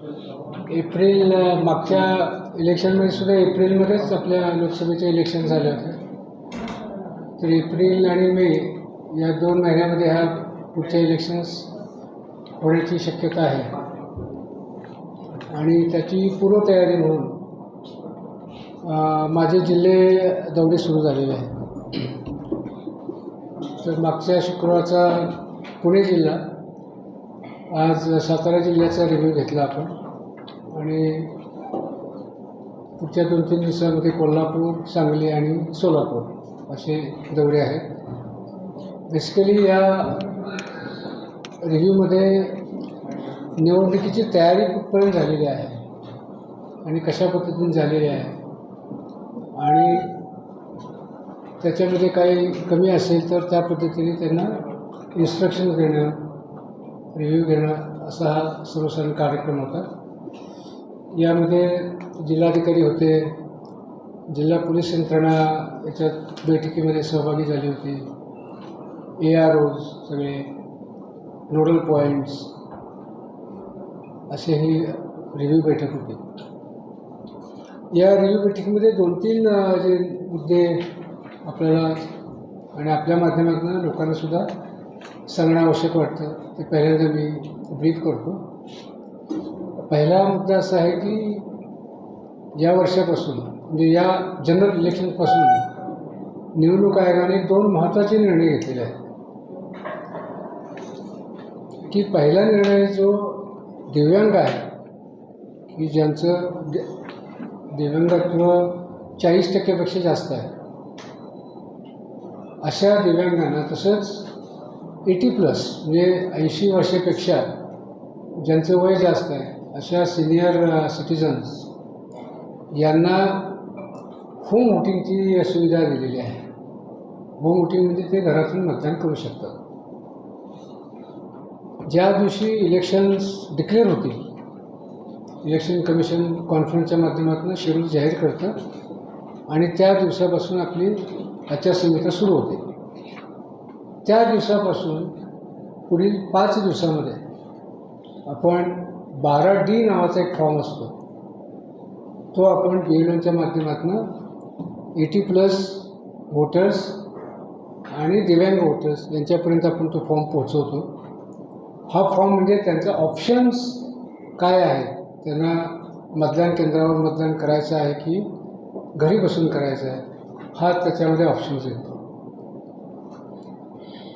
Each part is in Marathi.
एप्रिल मागच्या इलेक्शनमध्ये सुद्धा एप्रिलमध्येच आपल्या लोकसभेचे इलेक्शन झाले होते. तर एप्रिल आणि मे या दोन महिन्यामध्ये ह्या पुढच्या इलेक्शन्स होण्याची शक्यता आहे. आणि त्याची पूर्वतयारी म्हणून माझे जिल्हे दौरे सुरू झालेले आहेत. तर मागच्या शुक्रवारचा पुणे जिल्हा आज सातारा जिल्ह्याचा रिव्ह्यू घेतला आपण. आणि पुढच्या दोन तीन दिवसामध्ये कोल्हापूर सांगली आणि सोलापूर असे दौरे आहेत. बेसिकली या रिव्ह्यूमध्ये निवडणुकीची तयारी कुठपर्यंत झालेली आहे आणि कशा पद्धतीने झालेली आहे आणि त्याच्यामध्ये काही कमी असेल तर त्या पद्धतीने त्यांना इन्स्ट्रक्शन देणं रिव्ह्यू घेणं असा हा सर्वसाधारण कार्यक्रम होता. यामध्ये जिल्हाधिकारी होते जिल्हा पोलीस यंत्रणा याच्यात बैठकीमध्ये सहभागी झाली होती. ए आर ओज सगळे नोडल पॉईंट्स असे ही रिव्ह्यू बैठक होती. या रिव्ह्यू बैठकीमध्ये दोन तीन जे मुद्दे आपल्याला आणि आपल्या माध्यमातून लोकांनासुद्धा सांगणं आवश्यक वाटतं ते पहिल्यांदा मी ब्रीफ करतो. पहिला मुद्दा असा आहे की या वर्षापासून म्हणजे या जनरल इलेक्शनपासून निवडणूक आयोगाने दोन महत्त्वाचे निर्णय घेतलेले आहेत. की पहिला निर्णय जो दिव्यांग आहे की ज्यांचं दिव्यांगत्व चाळीस टक्क्यापेक्षा जास्त आहे अशा दिव्यांगांना तसंच एटी प्लस म्हणजे ऐंशी वर्षापेक्षा ज्यांचं वय जास्त आहे अशा सिनियर सिटिझन्स यांना होम वोटिंगची सुविधा दिलेली आहे. होम वोटिंग म्हणजे ते घरातून मतदान करू शकतात. ज्या दिवशी इलेक्शन्स डिक्लेअर होतील इलेक्शन कमिशन कॉन्फरन्सच्या माध्यमातून शेड्यूल जाहीर करतं आणि त्या दिवसापासून आपली आचारसंहिता सुरू होते. त्या दिवसापासून पुढील पाच दिवसामध्ये आपण बारा डी नावाचा एक फॉर्म असतो. तो आपण बी माध्यमातून एटी प्लस वोटर्स आणि दिव्यांग वोटर्स यांच्यापर्यंत आपण तो फॉर्म पोहोचवतो. हा फॉर्म म्हणजे त्यांचा ऑप्शन्स काय आहे? त्यांना मतदान केंद्रावर मतदान करायचं आहे की घरी बसून करायचं आहे? हा त्याच्यामध्ये ऑप्शन्स येतो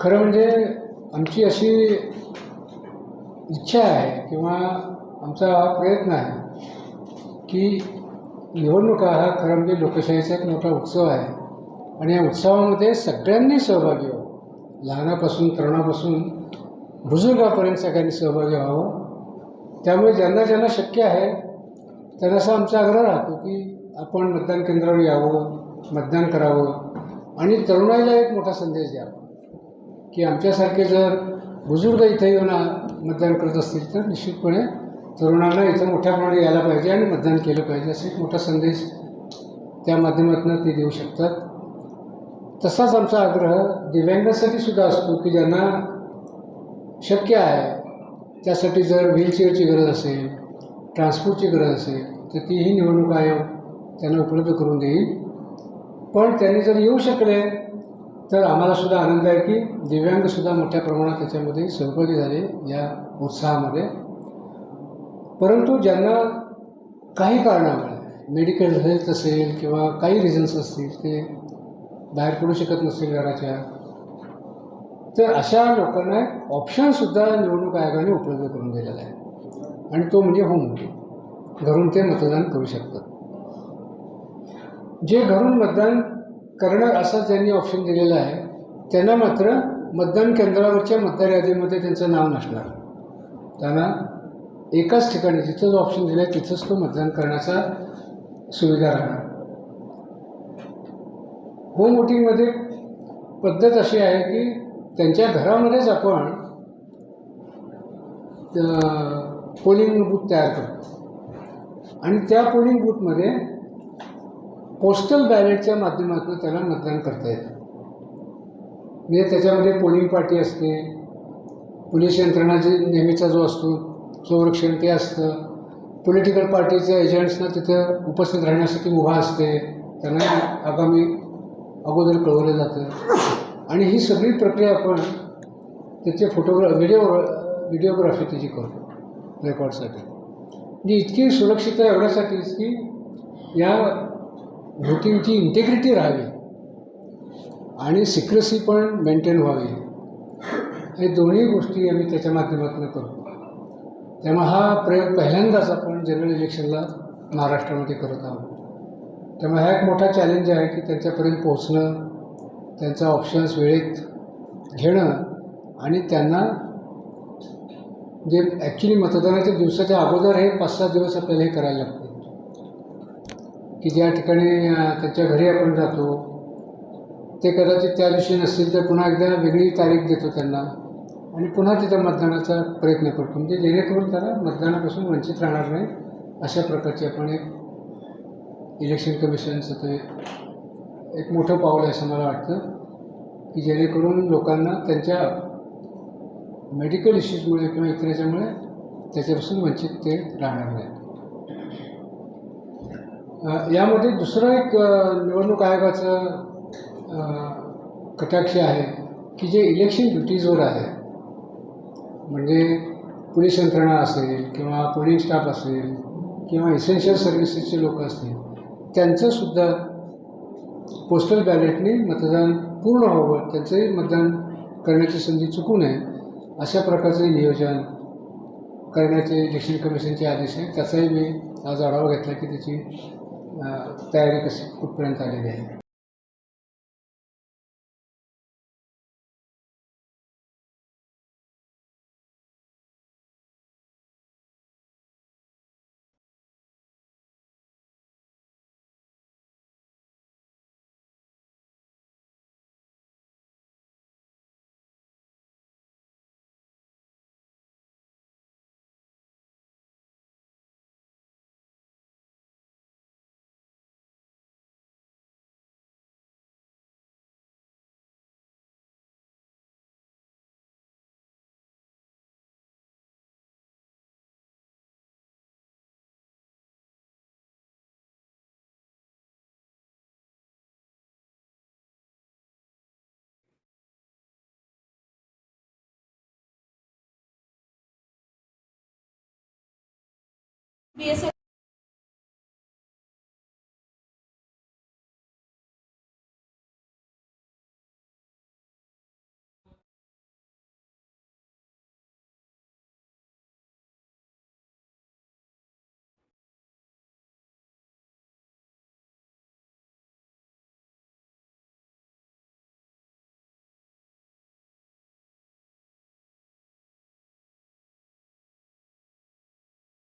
खरं म्हणजे आमची अशी इच्छा आहे किंवा आमचा हा प्रयत्न आहे की निवडणुका हा खरं म्हणजे लोकशाहीचा एक मोठा उत्सव आहे. आणि या उत्सवामध्ये सगळ्यांनी सहभागी व्हावं. लहानापासून तरुणापासून बुजुर्गापर्यंत सगळ्यांनी सहभागी व्हावं. त्यामुळे ज्यांना ज्यांना शक्य आहे त्यांना असा आमचा आग्रह राहतो की आपण मतदान केंद्रावर यावं मतदान करावं आणि तरुणाईला एक मोठा संदेश द्यावा. की आमच्यासारखे जर बुजुर्ग इथे येऊन मतदान करत असतील तर निश्चितपणे तरुणांना इथं मोठ्या प्रमाणात यायला पाहिजे आणि मतदान केलं पाहिजे असा एक मोठा संदेश त्या माध्यमातून ते देऊ शकतात. तसाच आमचा आग्रह दिव्यांगासाठी सुद्धा असतो की ज्यांना शक्य आहे त्यासाठी जर व्हीलचेअरची गरज असेल ट्रान्सपोर्टची गरज असेल तर तीही निवडणूक आयोग त्यांना उपलब्ध करून देईल. पण त्यांनी जर येऊ शकले तर आम्हाला सुद्धा आनंद आहे की दिव्यांगसुद्धा मोठ्या प्रमाणात त्याच्यामध्ये सहभागी झाले या उत्साहामध्ये. परंतु ज्यांना काही कारणामुळे मेडिकल हेल्थ असेल किंवा काही रिझन्स असतील ते बाहेर पडू शकत नसतील घराच्या तर अशा लोकांना ऑप्शनसुद्धा निवडणूक आयोगाने उपलब्ध करून दिलेला आहे. आणि तो म्हणजे होम घरून ते मतदान करू शकतात. जे घरून मतदान करणार असं ज्यांनी ऑप्शन दिलेलं आहे त्यांना मात्र मतदान केंद्रावरच्या मतदार यादीमध्ये त्यांचं नाव नसणार. त्यांना एकाच ठिकाणी जिथं जो ऑप्शन दिला आहे तिथंच तो मतदान करण्याचा सुविधा राहणार. होम वोटिंगमध्ये पद्धत अशी आहे की त्यांच्या घरामध्येच आपण पोलिंग बूथ तयार करतो. आणि त्या पोलिंग बूथमध्ये पोस्टल बॅलेटच्या माध्यमातून त्याला मतदान करता येतं. म्हणजे त्याच्यामध्ये पोलिंग पार्टी असते. पोलीस यंत्रणा जे नेहमीचा जो असतो संरक्षण ते असतं. पॉलिटिकल पार्टीच्या एजंट्सना तिथं उपस्थित राहण्यासाठी उभा असते. त्यांना आगामी अगोदर कळवलं जातं. आणि ही सगळी प्रक्रिया आपण त्याचे फोटोग्रा व्हिडिओ व्हिडिओग्राफी त्याची करतो रेकॉर्डसाठी म्हणजे इतकी सुरक्षितता एवढ्यासाठीच की या व्होटिंगची इंटेग्रिटी राहावी. आणि सिक्रेसी पण मेंटेन व्हावी. हे दोन्ही गोष्टी आम्ही त्याच्या माध्यमातून करतो. त्यामुळे हा प्रयोग पहिल्यांदाच आपण जनरल इलेक्शनला महाराष्ट्रामध्ये करत आहोत. त्यामुळे हा एक मोठा चॅलेंज आहे की त्यांच्यापर्यंत पोहोचणं त्यांचा ऑप्शन्स वेळेत घेणं आणि त्यांना जे ॲक्च्युली मतदानाच्या दिवसाच्या अगोदर हे पाच सहा दिवस आपल्याला हे करायला लागतं. की ज्या ठिकाणी त्यांच्या घरी आपण जातो ते कदाचित त्या दिवशी नसतील तर पुन्हा एकदा वेगळी तारीख देतो त्यांना आणि पुन्हा तिथं मतदानाचा प्रयत्न करतो. म्हणजे जेणेकरून त्याला मतदानापासून वंचित राहणार नाही अशा प्रकारचे आपण एक इलेक्शन कमिशनचं ते एक मोठं पाऊल आहे असं मला वाटतं. की जेणेकरून लोकांना त्यांच्या मेडिकल इश्यूजमुळे किंवा इतर याच्यामुळे त्याच्यापासून वंचित ते राहणार नाही. यामध्ये दुसरं एक निवडणूक आयोगाचं कटाक्ष आहे की जे इलेक्शन ड्युटीजवर आहे. म्हणजे पोलीस यंत्रणा असेल किंवा पोलिंग स्टाफ असेल किंवा इसेन्शियल सर्व्हिसेसचे लोक असतील त्यांचंसुद्धा पोस्टल बॅलेटने मतदान पूर्ण व्हावं त्यांचंही मतदान करण्याची संधी चुकू नये अशा प्रकारचे नियोजन करण्याचे इलेक्शन कमिशनचे आदेश आहेत. त्याचाही मी आज आढावा घेतला की त्याची तयारी कशी कुठपर्यंत आलेली आहे? y